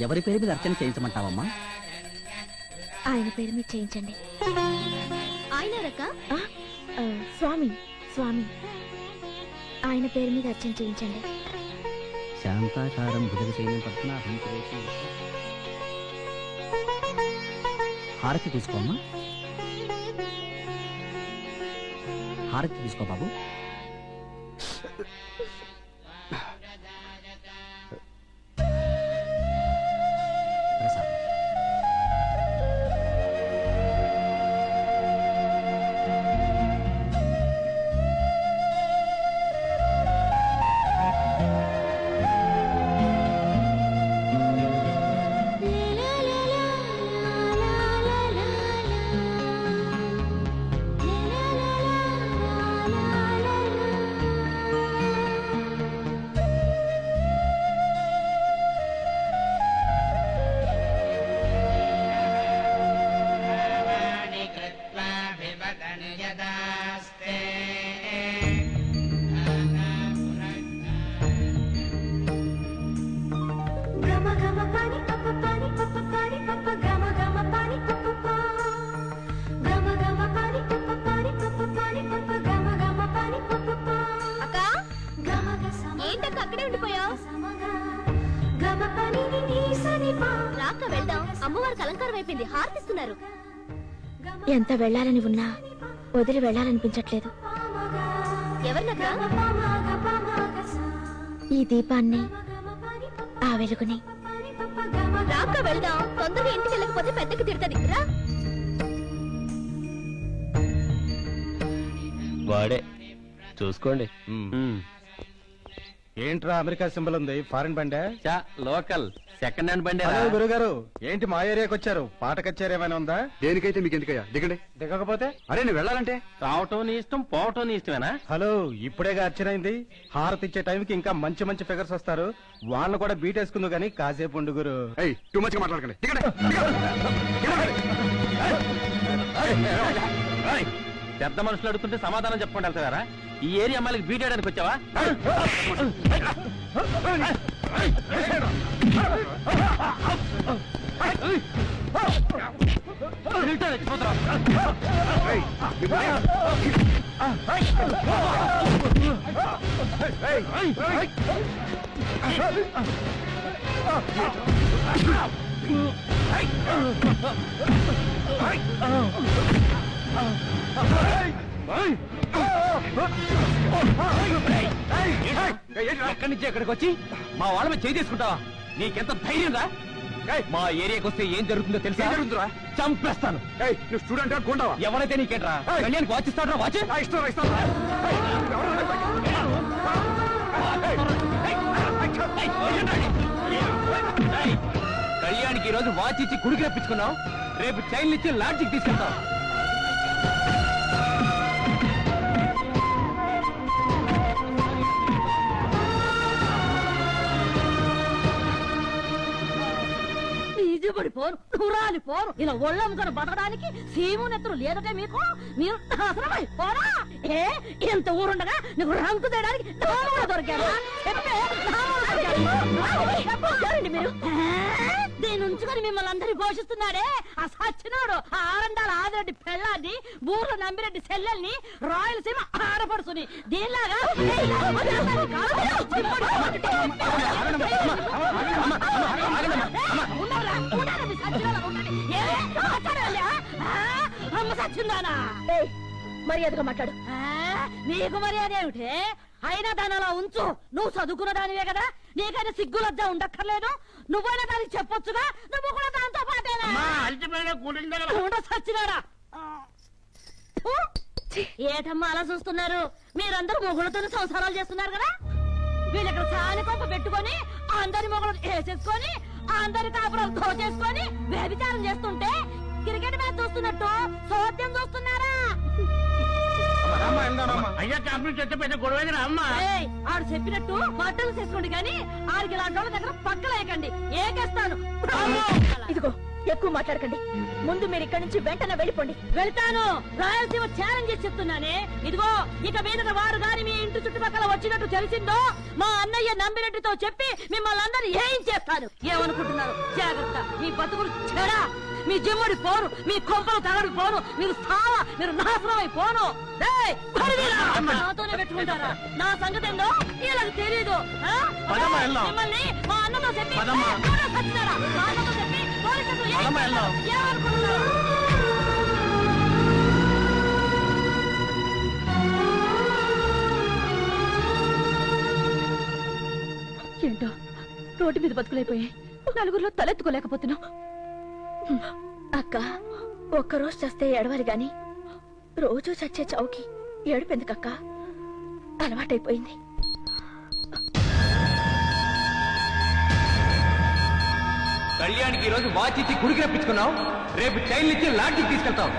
ఎవరి పేరు మీద అర్చన చేయించమంటావమ్మా? ఆయన పేరు మీద చేయించండి. ఆయన స్వామి స్వామి. ఆయన పేరు మీద అర్చన చేయించండి. శాంతాకారం భుజగ సురేషం. హారతి తీసుకోమ్మా. హారతి తీసుకో బాబు. అమ్మవారికి అలంకారం అయిపోయింది హారతిస్తున్నారు. ఎంత వెళ్ళాలని ఉన్నా వదిలి వెళ్ళాలనిపించట్లేదు. ఈ దీపాన్ని ఆ వెలుగుని. రాక వెళ్దాం తొందరగా ఇంటికి వెళ్ళకపోతే పెద్దకి తిడతది. రా. వాడే చూసుకోండి. ఏంట్రా అమెరికా సింబల్ ఉంది? ఫారిన్ బండే? చా లోకల్. సెకండ్ హ్యాండ్ బండి హలో గురుగారు. ఏంటి మా ఏరియాకి వచ్చారు? పాట కచ్చారు ఏమైనా ఉందా? దేనికైతే మీకు ఎందుకయ్యా? దిగండి. దిగకపోతే? అరే నేను వెళ్ళాలంటే? రావటం నీ ఇష్టం పోవటం నీ ఇష్టమేనా? హలో ఇప్పుడేగా అర్చనైంది. హారతి ఇచ్చే టైంకి ఇంకా మంచి మంచి ఫిగర్స్ వస్తారు. వాళ్ళని కూడా బీట్ వేసుకుందు గానీ కాసేపు ఉండు గురు. ఏయ్ టూ మచ్ మాట్లాడకండి. దిగండి. పెద్ద మనుషులు అడుగుతుంటే సమాధానం చెప్పుకుంటూ వెళ్తారా ఈ ఏరియా అమ్మాయికి బీటేయడానికి వచ్చావా? తిరుగుతా ఎక్కడి నుంచి ఎక్కడికి వచ్చి మా వాళ్ళ మీద చేయి తీసుకుంటావా నీకెంత ధైర్యం రా మా ఏరియాకి వస్తే ఏం జరుగుతుందో తెలుసా జరుగుతుందిరా? చంపేస్తాను నువ్వు స్టూడెంట్ కొండవా ఎవరైతే నీకేంట్రా కళ్యాణ్కి వాచిస్తాడ్రా వాచ్ ఇష్టం ఇష్టం కళ్యాణ్కి ఈ రోజు వాచ్ ఇచ్చి కుడికి రప్పించుకున్నావు రేపు చైన్లు ఇచ్చి లాడ్జికి తీసుకెళ్తావు పోరు దూరాలి పోరు. ఇలా ఒళ్ళమ్ముకొని బతకడానికి సీము నెత్తరు లేదటే మీకు? మీరు నాశనమై పోరా? ఏ ఇంత ఊరుండగా నీకు రంకు తేయడానికి దోమలు దొరికారా మీరు? దీని ఉంచుకొని మిమ్మల్ని అందరి పోషిస్తున్నాడే ఆ సచ్చినాడు ఆ ఆరండాల ఆదిరెడ్డి పెళ్ళాన్ని బూర్ల నంబిరెడ్డి చెల్లెల్ని రాయలసీమ ఆడపడుచుని. దీనిలాగా అమ్మ సచ్చిందానా మర్యాదగా మాట్లాడు? నీకు మర్యాద ఏమిటి? అయినా దాని అలా ఉంచు. నువ్వు చదువుకున్న దానివే కదా? నీకైనా సిగ్గులద్దా ఉండక్కర్లేదు. నువ్వైనా దానికి చెప్పొచ్చుగా? నువ్వు కూడా దాంతో పాటేనా? సచ్చినాడా! ఏటమ్మా అలా చూస్తున్నారు? మీరందరూ మొగుళ్ళతో సంసారాలు చేస్తున్నారు కదా? వీళ్ళు ఇక్కడ సాని కొంప పెట్టుకొని అందరి మొగులు వేసేసుకొని అందరి కాపురాలు దోచేసుకొని వ్యభిచారం చేస్తుంటే క్రికెట్ మ్యాచ్ చూస్తున్నట్టు సోద్యం చూస్తున్నారా? ఆడు చెప్పినట్టు బట్టలు చేసుకోండి కానీ ఆడికి ఇలాంటి వాళ్ళ దగ్గర పక్కలేయకండి. ఏకేస్తాను. ఇదిగో. ఎక్కువ మాట్లాడకండి. ముందు మీరు ఇక్కడి నుంచి వెంటనే వెళ్ళిపోండి. వెళ్తాను. రాయలసీమ ఛాలెంజ్ చేసి చెప్తున్నానే. ఇదిగో ఇక మీద వారు గాని మీ ఇంటి చుట్టుపక్కల వచ్చినట్టు తెలిసిందో మా అన్నయ్య నంబిరెడ్డితో చెప్పి మిమ్మల్ని అందరూ ఏం చేస్తాను ఏమనుకుంటున్నారు? జాగ్రత్త. మీ బతుకులు చెడా. మీ జిమ్మడి పోను మీ కొంపలు తగడు పోను. మీరు స్థావ మీరు నాశనం అయిపోను! నాతోనే పెట్టుకుంటారా? నా సంగతి ఏందో వీళ్ళకి తెలీదు. మిమ్మల్ని మా అన్నతో చెప్పి? మా అన్నతో చెప్పి పోలీసులకు వెళ్దాం. ఏంటో? రోడ్డు మీద బతుకులైపోయాయి నలుగురిలో తలెత్తుకోలేకపోతున్నాం అక్క ఒక్కరోజు చస్తే ఏడవాలి గాని రోజు చచ్చే చౌకి ఏడుపెందుకక్క అలవాటైపోయింది. కళ్యాణ్కి ఈ రోజు వాచ్ ఇచ్చి గుడికి రప్పించుకున్నావు? రేపు చైన్లు ఇచ్చి లాడ్జికి తీసుకెళ్తావు.